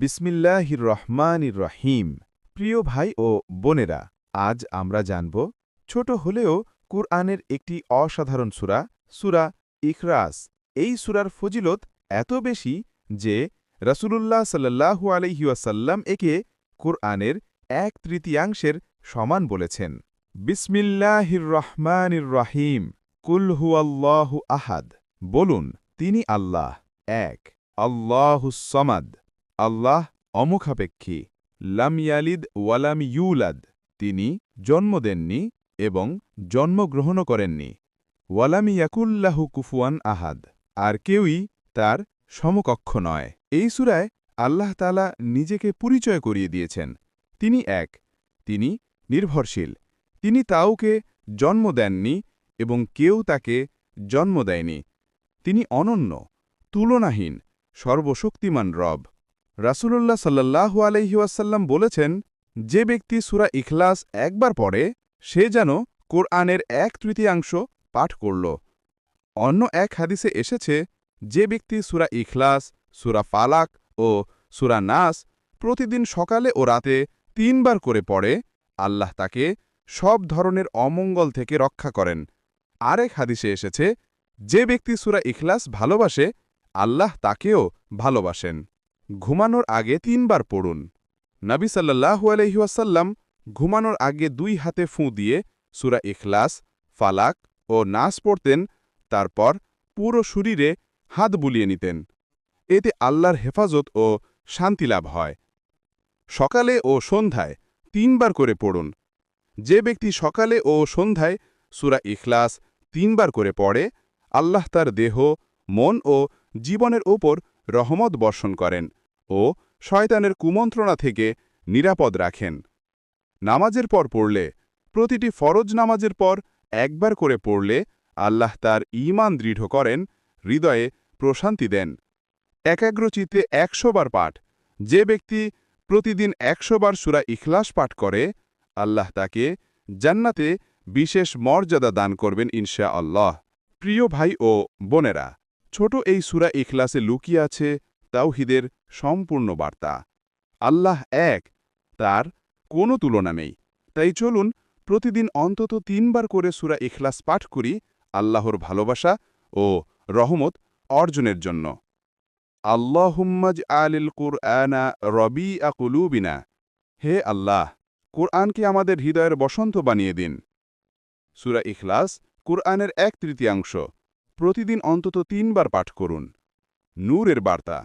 বিসমিল্লাহির রহমানির রহিম। প্রিয় ভাই ও বোনেরা, আজ আমরা জানব ছোট হলেও কুরআনের একটি অসাধারণ সূরা, সুরা ইখরাস। এই সুরার ফজিলত এত বেশি যে রসুলুল্লাহ সাল্লাহু আলহিউসাল্লাম একে কুরআনের এক তৃতীয়াংশের সমান বলেছেন। বিসমিল্লাহির রহমানির রহিম, কুল হুয়াল্লাহু আহাদ। বলুন, তিনি আল্লাহ, এক। আল্লাহুসমাদ আল্লাহ অমুখাপেক্ষী। লাম ইয়ালিদ ওয়ালাম ইউলাদ। তিনি জন্ম দেননি এবং জন্মগ্রহণও করেননি। ওয়ালাম ইয়াকুল্লাহু কুফুয়ান আহাদ। আর কেউই তার সমকক্ষ নয়। এই সুরায় আল্লাহ তালা নিজেকে পরিচয় করিয়ে দিয়েছেন। তিনি এক। তিনি নির্ভরশীল। তিনি তাওকে জন্ম দেননি এবং কেউ তাকে জন্ম দেয়নি। তিনি অনন্য, তুলনাহীন, সর্বশক্তিমান রব। রাসূলুল্লাহ সাল্লাহু আলহিউসাল্লাম বলেছেন, যে ব্যক্তি সুরা ইখলাস একবার পড়ে, সে যেন কোরআনের এক তৃতীয়াংশ পাঠ করল। অন্য এক হাদিসে এসেছে, যে ব্যক্তি সুরা ইখলাস, সুরা ফালাক ও সুরা নাস প্রতিদিন সকালে ও রাতে তিনবার করে পড়ে, আল্লাহ তাকে সব ধরনের অমঙ্গল থেকে রক্ষা করেন। আরেক হাদিসে এসেছে, যে ব্যক্তি সুরা ইখলাস ভালোবাসে, আল্লাহ তাকেও ভালোবাসেন। ঘুমানোর আগে তিনবার পড়ুন। নবী সাল্লাহু আলহিউসাল্লাম ঘুমানোর আগে দুই হাতে ফুঁ দিয়ে সুরা ইখলাস, ফালাক ও নাস পড়তেন, তারপর পুরো শরীরে হাত বুলিয়ে নিতেন। এতে আল্লাহর হেফাজত ও শান্তি লাভ হয়। সকালে ও সন্ধ্যায় তিনবার করে পড়ুন। যে ব্যক্তি সকালে ও সন্ধ্যায় সুরা ইখলাস তিনবার করে পড়ে, আল্লাহ তার দেহ, মন ও জীবনের ওপর রহমত বর্ষণ করেন ও শয়তানের কুমন্ত্রণা থেকে নিরাপদ রাখেন। নামাজের পর পড়লে, প্রতিটি ফরজ নামাজের পর একবার করে পড়লে আল্লাহ তার ঈমান দৃঢ় করেন, হৃদয়ে প্রশান্তি দেন। একাগ্রচিতে একশো বার পাঠ, যে ব্যক্তি প্রতিদিন একশো বার সুরা ইখলাস পাঠ করে, আল্লাহ তাকে জান্নাতে বিশেষ মর্যাদা দান করবেন ইনশা আল্লাহ প্রিয় ভাই ও বোনেরা ছোট এই সুরা ইখলাসে লুকিয়ে আছে তাওহিদের সম্পূর্ণ বার্তা। আল্লাহ এক, তার কোনো তুলনা নেই। তাই চলুন প্রতিদিন অন্তত তিনবার করে সুরা ইখলাস পাঠ করি আল্লাহর ভালোবাসা ও রহমত অর্জনের জন্য। আল্লাহুম্মাজ আলিল কুরআনা রবি আকুলুবিনা হে আল্লাহ, কুরআনকে আমাদের হৃদয়ের বসন্ত বানিয়ে দিন। সুরা ইখলাস কুরআনের এক তৃতীয়াংশ। প্রতিদিন অন্তত তিনবার পাঠ করুন। নূরের বার্তা।